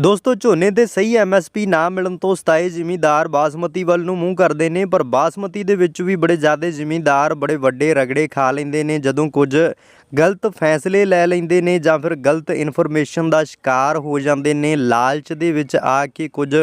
ਦੋਸਤੋ, ਝੋਨੇ ਦੇ ਸਹੀ ਐਮਐਸਪੀ ਨਾ ਮਿਲਣ ਤੋਂ ਸਤਾਏ ਜ਼ਿਮੀਂਦਾਰ ਬਾਸਮਤੀ ਵੱਲ ਨੂੰ ਮੂੰਹ ਕਰਦੇ ਨੇ, ਪਰ ਬਾਸਮਤੀ ਦੇ ਵਿੱਚ ਵੀ ਬੜੇ ਜ਼ਿਆਦੇ ਜ਼ਿਮੀਂਦਾਰ ਬੜੇ ਵੱਡੇ ਰਗੜੇ ਖਾ ਲੈਂਦੇ ਨੇ, ਜਦੋਂ ਕੁਝ ਗਲਤ ਫੈਸਲੇ ਲੈ ਲੈਂਦੇ ਨੇ ਜਾਂ ਫਿਰ ਗਲਤ ਇਨਫੋਰਮੇਸ਼ਨ ਦਾ ਸ਼ਿਕਾਰ ਹੋ ਜਾਂਦੇ ਨੇ, ਲਾਲਚ ਦੇ ਵਿੱਚ ਆ ਕੇ ਕੁਝ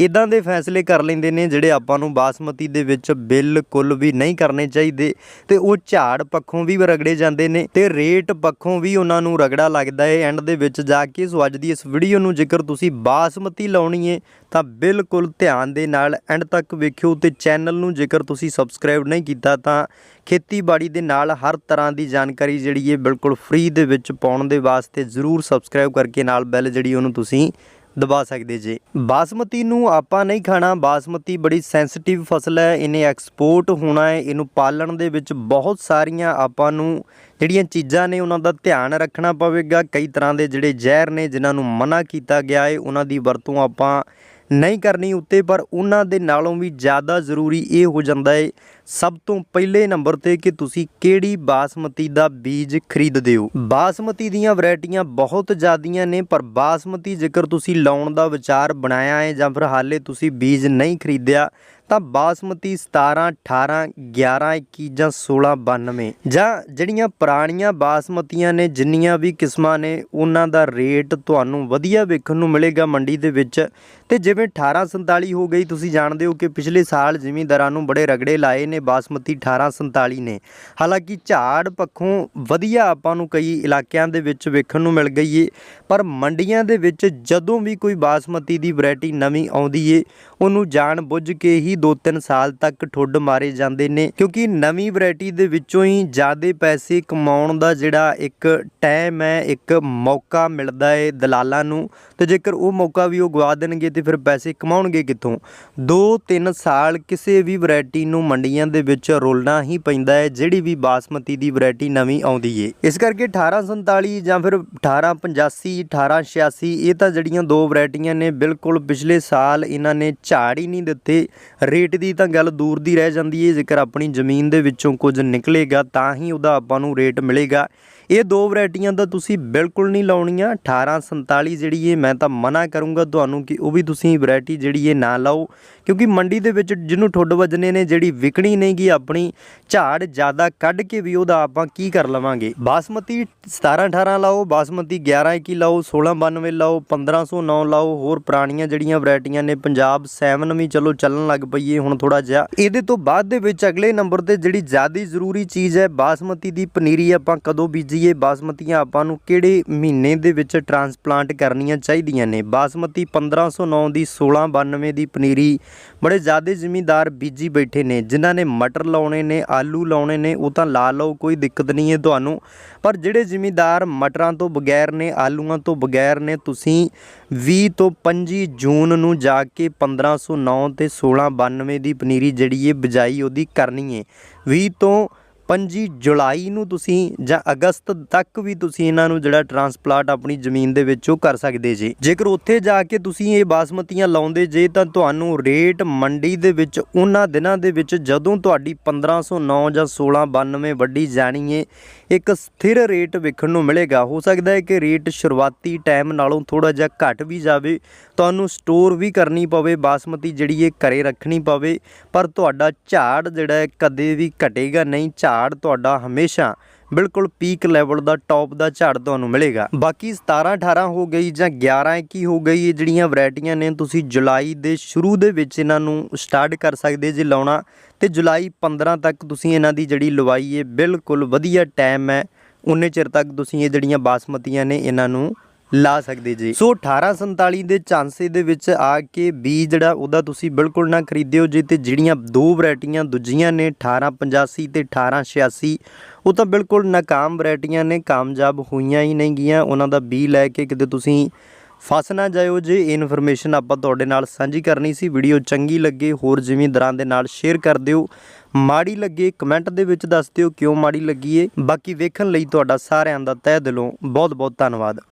ਇਦਾਂ ਦੇ ਫੈਸਲੇ ਕਰ ਲੈਂਦੇ ਨੇ ਜਿਹੜੇ ਆਪਾਂ ਨੂੰ ਬਾਸਮਤੀ ਦੇ ਵਿੱਚ ਬਿਲਕੁਲ ਵੀ ਨਹੀਂ ਕਰਨੇ ਚਾਹੀਦੇ ਤੇ ਉਹ ਝਾੜ ਪੱਖੋਂ ਵੀ ਰਗੜੇ ਜਾਂਦੇ ਨੇ ਤੇ ਰੇਟ ਪੱਖੋਂ ਵੀ ਉਹਨਾਂ ਨੂੰ ਰਗੜਾ ਲੱਗਦਾ ਹੈ ਐਂਡ ਦੇ ਵਿੱਚ ਜਾ ਕੇ। ਸੋ ਅੱਜ ਦੀ ਇਸ ਵੀਡੀਓ ਨੂੰ ਜੇਕਰ ਤੁਸੀਂ ਬਾਸਮਤੀ ਲਾਉਣੀ ਹੈ ਤਾਂ ਬਿਲਕੁਲ ਧਿਆਨ ਦੇ ਨਾਲ ਐਂਡ ਤੱਕ ਵੇਖਿਓ ਤੇ ਚੈਨਲ ਨੂੰ ਜੇਕਰ ਤੁਸੀਂ ਸਬਸਕ੍ਰਾਈਬ ਨਹੀਂ ਕੀਤਾ ਤਾਂ ਖੇਤੀਬਾੜੀ ਦੇ ਨਾਲ ਹਰ ਤਰ੍ਹਾਂ ਦੀ ਜਾਣਕਾਰੀ ਜਿਹੜੀ ਹੈ ਬਿਲਕੁਲ ਫ੍ਰੀ ਦੇ ਵਿੱਚ ਪਾਉਣ ਦੇ ਵਾਸਤੇ ਜ਼ਰੂਰ ਸਬਸਕ੍ਰਾਈਬ ਕਰਕੇ ਨਾਲ ਬੈਲ ਜਿਹੜੀ ਉਹਨੂੰ ਤੁਸੀਂ ਦਬਾ ਸਕਦੇ ਜੇ। ਬਾਸਮਤੀ ਨੂੰ ਆਪਾਂ ਨਹੀਂ ਖਾਣਾ, ਬਾਸਮਤੀ ਬੜੀ ਸੈਂਸਿਟਿਵ ਫਸਲ ਹੈ, ਇਹਨੇ ਐਕਸਪੋਰਟ ਹੋਣਾ ਹੈ, ਇਹਨੂੰ ਪਾਲਣ ਦੇ ਵਿੱਚ ਬਹੁਤ ਸਾਰੀਆਂ ਆਪਾਂ ਨੂੰ ਜਿਹੜੀਆਂ ਚੀਜ਼ਾਂ ਨੇ ਉਹਨਾਂ ਦਾ ਧਿਆਨ ਰੱਖਣਾ ਪਵੇਗਾ। ਕਈ ਤਰ੍ਹਾਂ ਦੇ ਜਿਹੜੇ ਜ਼ਹਿਰ ਨੇ, ਜਿਨ੍ਹਾਂ ਨੂੰ ਮਨਾ ਕੀਤਾ ਗਿਆ ਹੈ, ਉਹਨਾਂ ਦੀ ਵਰਤੋਂ ਆਪਾਂ ਨਹੀਂ ਕਰਨੀ ਉੱਤੇ, ਪਰ ਉਹਨਾਂ ਦੇ ਨਾਲੋਂ ਵੀ ਜ਼ਿਆਦਾ ਜ਼ਰੂਰੀ ਇਹ ਹੋ ਜਾਂਦਾ ਹੈ ਸਭ ਤੋਂ ਪਹਿਲੇ ਨੰਬਰ ਤੇ ਕਿ ਤੁਸੀਂ ਕਿਹੜੀ ਬਾਸਮਤੀ ਦਾ ਬੀਜ ਖਰੀਦਦੇ ਹੋ। ਬਾਸਮਤੀ ਦੀਆਂ ਵੈਰਾਈਟੀਆਂ ਬਹੁਤ ਜ਼ਿਆਦੀਆਂ ਨੇ, ਪਰ ਬਾਸਮਤੀ ਜੇਕਰ ਤੁਸੀਂ ਲਾਉਣ ਦਾ ਵਿਚਾਰ ਬਣਾਇਆ ਹੈ ਜਾਂ ਫਿਰ ਹਾਲੇ ਤੁਸੀਂ ਬੀਜ ਨਹੀਂ ਖਰੀਦਿਆ ਤਾਂ ਬਾਸਮਤੀ 17 18 11 21 ਜਾਂ 16 92 ਜਾਂ ਜਿਹੜੀਆਂ ਪੁਰਾਣੀਆਂ ਬਾਸਮਤੀਆਂ ਨੇ, ਜਿੰਨੀਆਂ ਵੀ ਕਿਸਮਾਂ ਨੇ, ਉਹਨਾਂ ਦਾ ਰੇਟ ਤੁਹਾਨੂੰ ਵਧੀਆ ਵੇਖਣ ਨੂੰ ਮਿਲੇਗਾ ਮੰਡੀ ਦੇ ਵਿੱਚ। ਤੇ ਜਿਵੇਂ 1847 ਹੋ ਗਈ, ਤੁਸੀਂ ਜਾਣਦੇ ਹੋ ਕਿ ਪਿਛਲੇ ਸਾਲ ਜ਼ਿਮੀਂਦਾਰਾਂ ਨੂੰ ਬੜੇ ਰਗੜੇ ਲਾਏ ਨੇ ਬਾਸਮਤੀ 1847 ਨੇ। ਹਾਲਾਂਕਿ ਝਾੜ ਪੱਖੋਂ ਵਧੀਆ ਆਪਾਂ ਨੂੰ ਕਈ ਇਲਾਕਿਆਂ ਦੇ ਵਿੱਚ ਵੇਖਣ ਨੂੰ ਮਿਲ ਗਈ ਏ, ਪਰ ਮੰਡੀਆਂ ਦੇ ਵਿੱਚ ਜਦੋਂ ਵੀ ਕੋਈ ਬਾਸਮਤੀ ਦੀ ਵੈਰਾਈਟੀ ਨਵੀਂ ਆਉਂਦੀ ਏ, ਉਹਨੂੰ ਜਾਣ ਬੁੱਝ ਕੇ ਹੀ 2-3 ਸਾਲ ਤੱਕ ਠੁੱਡ ਮਾਰੇ ਜਾਂਦੇ ਨੇ, ਕਿਉਂਕਿ ਨਵੀਂ ਵੈਰਾਈਟੀ ਦੇ ਵਿੱਚੋਂ ਹੀ ਜ਼ਿਆਦਾ ਪੈਸੇ ਕਮਾਉਣ ਦਾ ਜਿਹੜਾ ਇੱਕ ਟਾਈਮ ਹੈ, ਇੱਕ ਮੌਕਾ ਮਿਲਦਾ ਹੈ ਦਲਾਲਾਂ ਨੂੰ। ਤੇ ਜੇਕਰ ਉਹ ਮੌਕਾ ਵੀ ਉਹ ਗਵਾ ਦੇਣਗੇ ਤੇ ਫਿਰ ਪੈਸੇ ਕਮਾਉਣਗੇ ਕਿੱਥੋਂ? 2-3 ਸਾਲ ਕਿਸੇ ਵੀ ਵੈਰਾਈਟੀ ਨੂੰ ਮੰਡੀਆਂ ਦੇ ਵਿੱਚ ਰੋਲਣਾ ਹੀ ਪੈਂਦਾ ਹੈ ਜਿਹੜੀ ਵੀ ਬਾਸਮਤੀ ਦੀ ਵੈਰਾਈਟੀ ਨਵੀਂ ਆਉਂਦੀ ਏ। ਇਸ ਕਰਕੇ 1847 ਜਾਂ ਫਿਰ 1885 1886 ਇਹ ਤਾਂ ਜਿਹੜੀਆਂ ਦੋ ਵੈਰਾਈਟੀਆਂ ਨੇ, ਬਿਲਕੁਲ ਪਿਛਲੇ ਸਾਲ ਇਹਨਾਂ ਨੇ ਝਾੜ ਹੀ ਨਹੀਂ ਦਿੱਤੇ। ਰੇਟ ਦੀ ਤਾਂ ਗੱਲ ਦੂਰ ਦੀ ਰਹਿ ਜਾਂਦੀ ਹੈ ਜੇਕਰ ਆਪਣੀ ਜ਼ਮੀਨ ਦੇ ਵਿੱਚੋਂ ਕੁਝ ਨਿਕਲੇਗਾ, ਤਾਂ ਹੀ ਉਹਦਾ ਆਪਾਂ ਨੂੰ ਰੇਟ ਮਿਲੇਗਾ। ਇਹ ਦੋ ਵੈਰਾਈਟੀਆਂ ਦਾ ਤੁਸੀਂ ਬਿਲਕੁਲ ਨਹੀਂ ਲਾਉਣੀਆਂ। 1847 ਜਿਹੜੀ ਹੈ ਮੈਂ ਤਾਂ ਮਨਾ ਕਰੂੰਗਾ ਤੁਹਾਨੂੰ ਕਿ ਉਹ ਵੀ ਤੁਸੀਂ ਵੈਰਾਈਟੀ ਜਿਹੜੀ ਹੈ ਨਾ ਲਾਓ। ਕਿਉਂਕਿ ਮੰਡੀ ਦੇ ਵਿੱਚ ਜਿਹਨੂੰ ਠੁੱਡ ਵੱਜਣੇ ਨੇ, ਜਿਹੜੀ ਵਿਕਣੀ ਨਹੀਂਗੀ ਆਪਣੀ, ਝਾੜ ਜ਼ਿਆਦਾ ਕੱਢ ਕੇ ਵੀ ਉਹਦਾ ਆਪਾਂ ਕੀ ਕਰ ਲਵਾਂਗੇ? ਬਾਸਮਤੀ 17 18 ਲਾਓ, ਬਾਸਮਤੀ 11 21 ਲਾਓ 16 92 ਲਾਓ 1509 ਲਾਓ, ਹੋਰ ਪੁਰਾਣੀਆਂ ਜਿਹੜੀਆਂ ਵੈਰਾਈਟੀਆਂ ਨੇ, ਪੰਜਾਬ 7 ਵੀ ਚਲੋ ਚੱਲਣ ਲੱਗ ਪਈਏ ਹੁਣ ਥੋੜਾ ਜਿਹਾ। ਇਹਦੇ ਤੋਂ ਬਾਅਦ ਦੇ ਵਿੱਚ ਅਗਲੇ ਨੰਬਰ ਤੇ ਜਿਹੜੀ ਜ਼ਿਆਦਾ ਜ਼ਰੂਰੀ ਚੀਜ਼ ਹੈ, ਬਾਸਮਤੀ ਦੀ ਪਨੀਰੀ ਆਪਾਂ ਕਦੋਂ ਬੀਜੀਏ, ਬਾਸਮਤੀਆਂ ਆਪਾਂ ਨੂੰ ਕਿਹੜੇ ਮਹੀਨੇ ਦੇ ਵਿੱਚ ਟਰਾਂਸਪਲਾਂਟ ਕਰਨੀਆਂ ਚਾਹੀਦੀਆਂ ਨੇ? ਬਾਸਮਤੀ 1509 ਦੀ 1692 ਦੀ ਪਨੀਰੀ। ਬੜੇ ਜ਼ਿਆਦੇ ਜ਼ਿਮੀਂਦਾਰ ਬੀਜੀ ਬੈਠੇ ਨੇ, ਜਿਨ੍ਹਾਂ ਨੇ ਮਟਰ ਲਾਉਣੇ ਨੇ, ਆਲੂ ਲਾਉਣੇ ਨੇ, ਉਹ ਤਾਂ ਲਾ ਲਓ, ਕੋਈ ਦਿੱਕਤ ਨਹੀਂ ਹੈ ਤੁਹਾਨੂੰ। ਪਰ ਜਿਹੜੇ ਜ਼ਿਮੀਦਾਰ ਮਟਰਾਂ ਤੋਂ ਬਗੈਰ ਨੇ, ਆਲੂਆਂ ਤੋਂ ਬਗੈਰ ਨੇ, ਤੁਸੀਂ 20 ਤੋਂ 25 ਜੂਨ ਨੂੰ ਜਾ ਕੇ 1509 ਤੇ 1692 ਦੀ ਪਨੀਰੀ ਜਿਹੜੀ ਇਹ ਬਿਜਾਈ ਉਹਦੀ ਕਰਨੀ ਹੈ 20 ਤੋਂ 25 ਜੁਲਾਈ ਨੂੰ ਤੁਸੀਂ ਜਾਂ ਅਗਸਤ ਤੱਕ ਵੀ ਤੁਸੀਂ ਇਹਨਾਂ ਨੂੰ ਜਿਹੜਾ ਟਰਾਂਸਪਲਾਂਟ ਆਪਣੀ ਜ਼ਮੀਨ ਦੇ ਵਿੱਚ ਉਹ ਕਰ ਸਕਦੇ ਜੀ। ਜੇਕਰ ਉੱਥੇ ਜਾ ਕੇ ਤੁਸੀਂ ਇਹ ਬਾਸਮਤੀਆਂ ਲਾਉਂਦੇ ਜੇ ਤਾਂ ਤੁਹਾਨੂੰ ਰੇਟ ਮੰਡੀ ਦੇ ਵਿੱਚ ਉਹਨਾਂ ਦਿਨਾਂ ਦੇ ਵਿੱਚ ਜਦੋਂ ਤੁਹਾਡੀ 1509 ਜਾਂ 1692 ਵੱਡੀ ਜਾਣੀ ਏ, ਇੱਕ ਸਥਿਰ ਰੇਟ ਵੇਖਣ ਨੂੰ ਮਿਲੇਗਾ। ਹੋ ਸਕਦਾ ਹੈ ਕਿ ਰੇਟ ਸ਼ੁਰੂਆਤੀ ਟਾਈਮ ਨਾਲੋਂ ਥੋੜਾ ਜਿਹਾ ਘਟ ਵੀ ਜਾਵੇ, ਤੁਹਾਨੂੰ ਸਟੋਰ ਵੀ ਕਰਨੀ ਪਵੇ, ਬਾਸਮਤੀ ਜਿਹੜੀ ਇਹ ਘਰੇ ਰੱਖਣੀ ਪਵੇ, ਪਰ ਤੁਹਾਡਾ ਝਾੜ ਜਿਹੜਾ ਕਦੇ ਵੀ ਘਟੇਗਾ ਨਹੀਂ, ਝਾੜ ਝਾੜ ਤੁਹਾਡਾ ਹਮੇਸ਼ਾ ਬਿਲਕੁਲ ਪੀਕ ਲੈਵਲ ਦਾ ਟੌਪ ਦਾ ਝਾੜ ਤੁਹਾਨੂੰ ਮਿਲੇਗਾ। ਬਾਕੀ 17 18 ਹੋ ਗਈ ਜਾਂ 11 21 ਹੋ ਗਈ, ਇਹ ਜਿਹੜੀਆਂ ਵੈਰਾਈਟੀਆਂ ਨੇ, ਤੁਸੀਂ ਜੁਲਾਈ ਦੇ ਸ਼ੁਰੂ ਦੇ ਵਿੱਚ ਇਹਨਾਂ ਨੂੰ ਸਟਾਰਟ ਕਰ ਸਕਦੇ ਜੇ ਲਾਉਣਾ, ਤੇ ਜੁਲਾਈ 15 ਤੱਕ ਤੁਸੀਂ ਇਹਨਾਂ ਦੀ ਜਿਹੜੀ ਲਵਾਈ ਹੈ, ਬਿਲਕੁਲ ਵਧੀਆ ਟਾਈਮ ਹੈ। ਉਨੇ ਚਿਰ ਤੱਕ ਤੁਸੀਂ ਇਹ ਜਿਹੜੀਆਂ ਬਾਸਮਤੀਆਂ ਨੇ, ਇਹਨਾਂ ਨੂੰ ਲਾ ਸਕਦੇ ਜੀ। ਸੋ 1847 ਦੇ ਚਾਂਸੇ ਦੇ ਵਿੱਚ ਆ ਕੇ ਬੀ ਜਿਹੜਾ ਉਹਦਾ ਤੁਸੀਂ ਬਿਲਕੁਲ ਨਾ ਖਰੀਦਿਓ ਜੇ ਤੇ ਜਿਹੜੀਆਂ ਦੋ ਵੈਰਾਈਟੀਆਂ ਦੂਜੀਆਂ ਨੇ 1885 ਤੇ 1886 ਉਹ ਤਾਂ ਬਿਲਕੁਲ ਨਾਕਾਮ ਵੈਰਾਈਟੀਆਂ ਨੇ, ਕਾਮਯਾਬ ਹੋਈਆਂ ਹੀ ਨਹੀਂ ਗੀਆਂ ਉਹਨਾਂ ਦਾ ਬੀ ਲੈ ਕੇ ਕਿਤੇ ਤੁਸੀਂ ਫਸ ਨਾ ਜਾਇਓ ਜੇ। ਇਹ ਇਨਫੋਰਮੇਸ਼ਨ ਆਪਾਂ ਤੁਹਾਡੇ ਨਾਲ ਸਾਂਝੀ ਕਰਨੀ ਸੀ। ਵੀਡੀਓ ਚੰਗੀ ਲੱਗੇ, ਹੋਰ ਜ਼ਿਮੀਂਦਾਰਾਂ ਦੇ ਨਾਲ ਸ਼ੇਅਰ ਕਰ ਦਿਓ। ਮਾੜੀ ਲੱਗੇ, ਕਮੈਂਟ ਦੇ ਵਿੱਚ ਦੱਸ ਦਿਓ ਕਿਉਂ ਮਾੜੀ ਲੱਗੀ ਏ। ਬਾਕੀ ਵੇਖਣ ਲਈ ਤੁਹਾਡਾ ਸਾਰਿਆਂ ਦਾ ਤਹਿ ਦਿਲੋਂ ਬਹੁਤ ਬਹੁਤ ਧੰਨਵਾਦ।